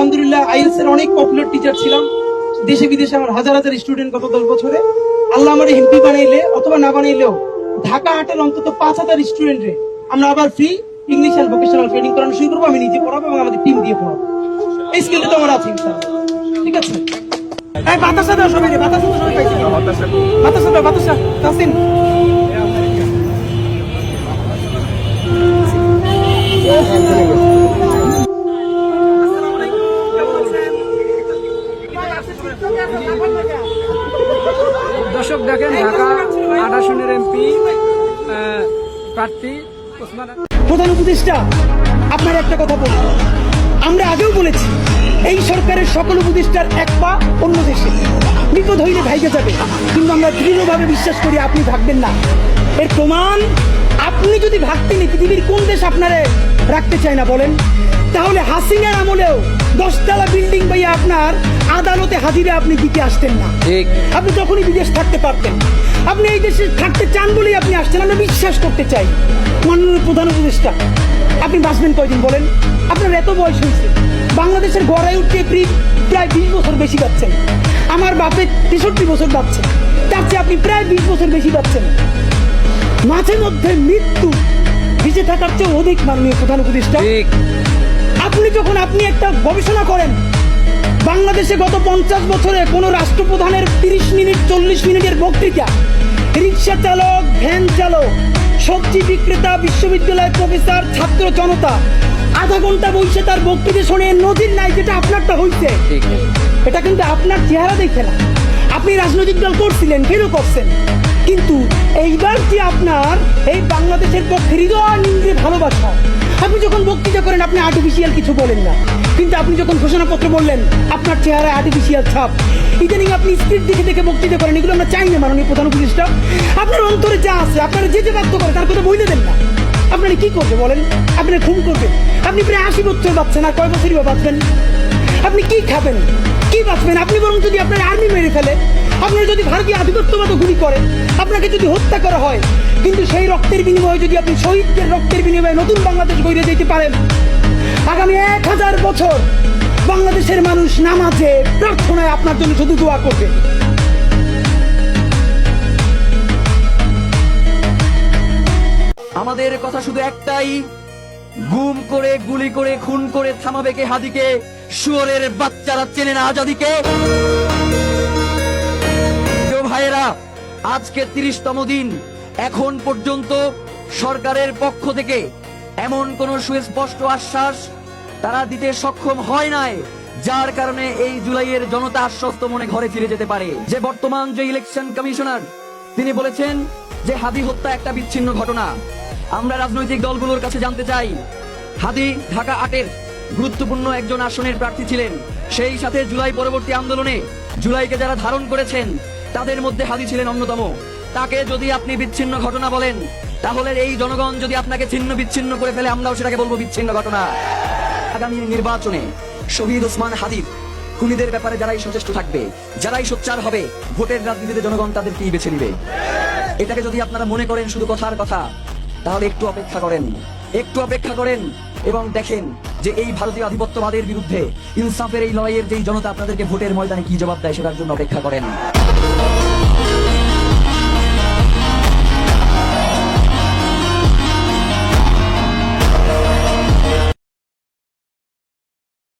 আলহামদুলিল্লাহ আইএলস এর অনেক পপুলার টিচার ছিলাম। দেশে বিদেশে আমার হাজার হাজার স্টুডেন্ট গত দশ বছরে। আল্লাহ আমার এমপি বানাইলে অথবা না বানাইলেও ঢাকা হাটের অন্তত পাঁচ হাজার স্টুডেন্টে আমরা আবার free English and vocational training করানো শুরু করব, আমি নিজে পড়াবো এবং আমাদের টিম দিয়ে পড়াবো। এই স্কিলটা তো আমার আছে ঠিক আছে? বাতাসা দাও সবাই বাতাসা দাও সবাই। বাতাসা দাও বাতাসা। তাসিন। আসনের এমপি প্রার্থী প্রধান উপদেষ্টা, আপনার একটা কথা আমরা আগেও বলেছি, এই সরকারের সকল উপদেষ্টার এক পা অন্য দেশে। বিপদ হইলে ভাইকে যাবে। কিন্তু আমরা দৃঢ়ভাবে বিশ্বাস করি আপনি ভাববেন না। এর প্রমাণ, আপনি যদি ভাবতেন পৃথিবীর কোন দেশ আপনারে রাখতে চায় না বলেন? তাহলে হাসিনার আমলেও দশতলা আপনার আদালতে হাজিরা আপনি দিতে আসতেন না। ঠিক। আপনি তখনই বিদেশ থাকতে পারতেন। আপনি এই দেশে থাকতে চান বলেই আপনি আসছেন আমরা বিশ্বাস করতে চাই। মাননীয় প্রধান উপদেষ্টা আপনি বাঁচবেন কয়দিন বলেন? আপনার এত বয়স হয়েছে। বাংলাদেশের গড়ায় উঠতে প্রি- প্রায় বিশ বছর বেশি পাচ্ছেন আমার বাপের তেষট্টি বছর পাচ্ছে তার চেয়ে আপনি প্রায় বিশ বছর বেশি পাচ্ছেন মাঝে মধ্যে মৃত্যু বেঁচে থাকার চেয়ে অধিক মাননীয় প্রধান উপদেষ্টা। আপনি যখন আপনি একটা গবেষণা করেন বাংলাদেশে গত পঞ্চাশ বছরে কোনো রাষ্ট্রপ্রধানের তিরিশ মিনিট চল্লিশ মিনিটের বক্তৃতা। রিক্সা চালক ভ্যান চালক সবজি বিক্রেতা বিশ্ববিদ্যালয় প্রফেসর ছাত্র জনতা আধা ঘণ্টা বসে তার বক্তৃতা শুনে নদীর নাই যেটা আপনারটা হইছে। এটা কিন্তু আপনার চেহারা দেখে না। আপনি রাজনৈতিক দল করছিলেন কেন করছেন? কিন্তু এইবার যে আপনার এই বাংলাদেশের পক্ষে হৃদয় নিন্দে ভালোবাসা আপনি যখন বক্তৃতা করেন, আপনি আর্টিফিশিয়াল কিছু বলেন না। কিন্তু আপনি যখন ঘোষণাপত্র বললেন, আপনার চেহারায় আর্টিফিশিয়াল ছাপ। ইদানিং আপনি স্ক্রিপ্ট দেখে দেখে বক্তৃতা করেন, এগুলো আমরা চাই না মাননীয় প্রধান উপদেষ্টা। আপনার অন্তরে যা আছে, আপনার যে যে বাধ্য করে তার কথা বইলে দেন না। আপনারা কি করবে বলেন? আপনি খুন করবেন। আপনি প্রায় আশি বছর বাঁচছেন, আর কয় বছরই বাঁচবেন? আপনি কি খাবেন? কি বাঁচবেন? আপনি বরং যদি আপনার আর্মি মেরে ফেলে, আপনার যদি ভারতীয় আধিপত্যবাদ গুলি করে, আপনাকে যদি হত্যা করা হয় কিন্তু সেই রক্তের বিনিময়ে যদি আপনি শহীদদের রক্তের বিনিময়ে নতুন বাংলাদেশ গড়ে যেতে পারেন, আগামী এক হাজার বছর বাংলাদেশের মানুষ নামাজে প্রার্থনায় আপনার জন্য শুধু দোয়া করবে। আমাদের কথা শুধু একটাই, গুম করে, গুলি করে, খুন করে থামাবে কে হাদিকে? শুয়োরের বাচ্চারা চেনে না আজাদিকে? ভাইয়েরা, আজকে তিরিশতম দিন এখন পর্যন্ত সরকারের পক্ষ থেকে এমন কোন সুস্পষ্ট আশ্বাস তারা দিতে সক্ষম হয় নাই, যার কারণে এই জুলাইয়ের জনতা আশ্বস্ত মনে ঘরে ফিরে যেতে পারে। যে বর্তমান যে ইলেকশন কমিশনার তিনি বলেছেন যে হাদি হত্যা একটা বিচ্ছিন্ন ঘটনা। আমরা রাজনৈতিক দলগুলোর কাছে জানতে চাই, হাদি ঢাকা আটের গুরুত্বপূর্ণ একজন আসনের প্রার্থী ছিলেন। সেই সাথে জুলাই পরবর্তী আন্দোলনে জুলাইকে যারা ধারণ করেছেন, তাদের মধ্যে হাদি ছিলেন অন্যতম। তাকে যদি আপনি বিচ্ছিন্ন ঘটনা বলেন, তাহলে এই জনগণ যদি আপনাকে ছিন্ন বিচ্ছিন্ন করে ফেলে, আমরাও সেটাকে বলব বিচ্ছিন্ন ঘটনা। আগামী নির্বাচনে শহীদ ওসমান হাদির খুনিদের ব্যাপারে যারাই সচেষ্ট থাকবে, যারাই সোচ্চার হবে, ভোটের রাজনীতিতে জনগণ তাদেরকেই বেছে নিবে? এটাকে যদি আপনারা মনে করেন শুধু কথার কথা, তাহলে একটু অপেক্ষা করেন। একটু অপেক্ষা করেন এবং দেখেন যে এই ভারতীয় আধিপত্যবাদের বিরুদ্ধে ইনসাফের এই লড়াইয়ের যেই জনতা আপনাদেরকে ভোটের ময়দানে কি জবাব দেয়, সেটার জন্য অপেক্ষা করেন।